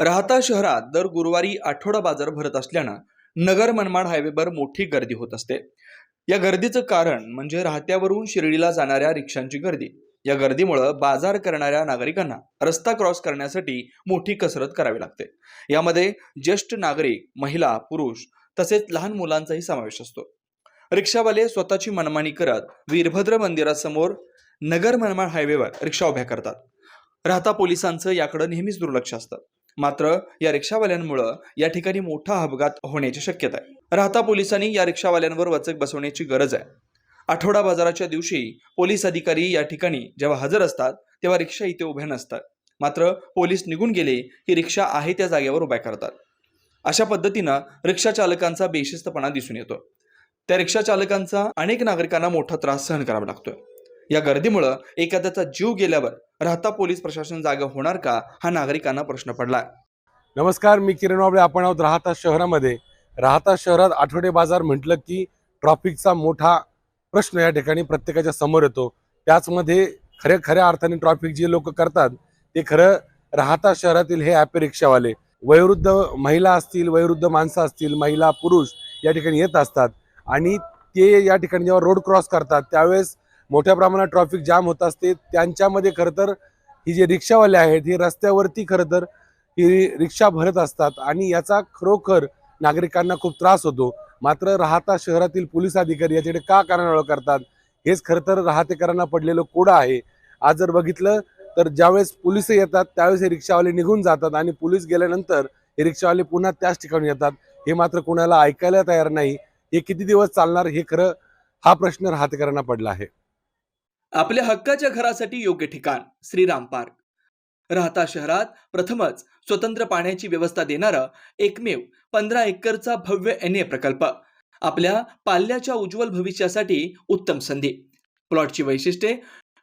राहता शहरात दर गुरुवारी आठवडा बाजार भरत असल्यानं नगर मनमाड हायवेवर मोठी गर्दी होत असते. या गर्दीचं कारण म्हणजे राहत्यावरून शिर्डीला जाणाऱ्या रिक्षांची गर्दी. या गर्दीमुळं बाजार करणाऱ्या नागरिकांना रस्ता क्रॉस करण्यासाठी मोठी कसरत करावी लागते. यामध्ये ज्येष्ठ नागरिक महिला पुरुष तसेच लहान मुलांचाही समावेश असतो. रिक्षावाले स्वतःची मनमानी करत वीरभद्र मंदिरासमोर नगर मनमाड हायवेवर रिक्षा उभ्या करतात. राहता पोलिसांचं याकडे नेहमीच दुर्लक्ष असतं. मात्र या रिक्षावाल्यांमुळं या ठिकाणी मोठा अपघात होण्याची शक्यता आहे. राहता पोलिसांनी या रिक्षावाल्यांवर वचक बसवण्याची गरज आहे. आठवडा बाजाराच्या दिवशी पोलीस अधिकारी या ठिकाणी जेव्हा हजर असतात तेव्हा रिक्षा इथे उभ्या नसतात. मात्र पोलीस निघून गेले की रिक्षा आहे त्या जागेवर उभ्या करतात. अशा पद्धतीनं रिक्षा चालकांचा बेशिस्तपणा दिसून येतो. त्या रिक्षा चालकांचा अनेक नागरिकांना मोठा त्रास सहन करावा लागतोय. या गर्दीमुळं एखाद्याचा जीव गेल्यावर राहता पोलीस प्रशासन जागा होणार का हा नागरिकांना प्रश्न पडलाय नमस्कार मी किरण वाबळे. आपण आहोत राहता शहरामध्ये. राहता शहरात आठवडे बाजार म्हटलं की ट्रॉफिकचा मोठा प्रश्न या ठिकाणी प्रत्येकाच्या समोर येतो. त्याचमध्ये खऱ्या खऱ्या अर्थाने ट्रॉफिक जे लोक करतात ते खरं राहता शहरातील हे ॲपे रिक्षावाले. वयोवृद्ध महिला असतील वयोवृद्ध माणसं असतील महिला पुरुष या ठिकाणी येत असतात. आणि ते या ठिकाणी जेव्हा रोड क्रॉस करतात त्यावेळेस मोठ्या प्रमाणात ट्रॉफिक जाम होत असते. त्यांच्यामध्ये खरं तर ही जे रिक्षावाले आहेत ही रस्त्यावरती खरं तर ही रिक्षा भरत असतात आणि याचा खरोखर नागरिकांना खूप त्रास होतो. मात्र राहता शहरातील पोलीस अधिकारी याच्याकडे का कानावळ करतात? हेच खरं तर राहतेकरांना पडलेलं कोडं आहे. आज जर बघितलं तर ज्यावेळेस पोलीस येतात त्यावेळेस हे रिक्षावाले निघून जातात आणि पोलीस गेल्यानंतर हे रिक्षावाले पुन्हा त्याच ठिकाणी येतात. हे मात्र कोणाला ऐकायला तयार नाही. हे किती दिवस चालणार हे खरं हा प्रश्न राहतेकरांना पडला आहे. आपल्या हक्काच्या घरासाठी योग्य ठिकाण श्रीराम पार्क. राहता शहरात प्रथमच स्वतंत्र पाण्याची व्यवस्था देणारं एकमेव पंधरा एकरचा भव्य एन ए प्रकल्प. आपल्या पाल्याच्या उज्ज्वल भविष्यासाठी उत्तम संधी. प्लॉटची वैशिष्ट्ये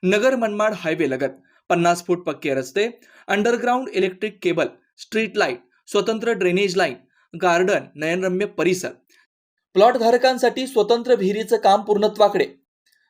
नगर मनमाड हायवे लगत पन्नास फूट पक्के रस्ते underground electric cable street light स्वतंत्र ड्रेनेज लाईन गार्डन नयनरम्य परिसर. प्लॉट धारकांसाठी स्वतंत्र विहिरीचं काम पूर्णत्वाकडे.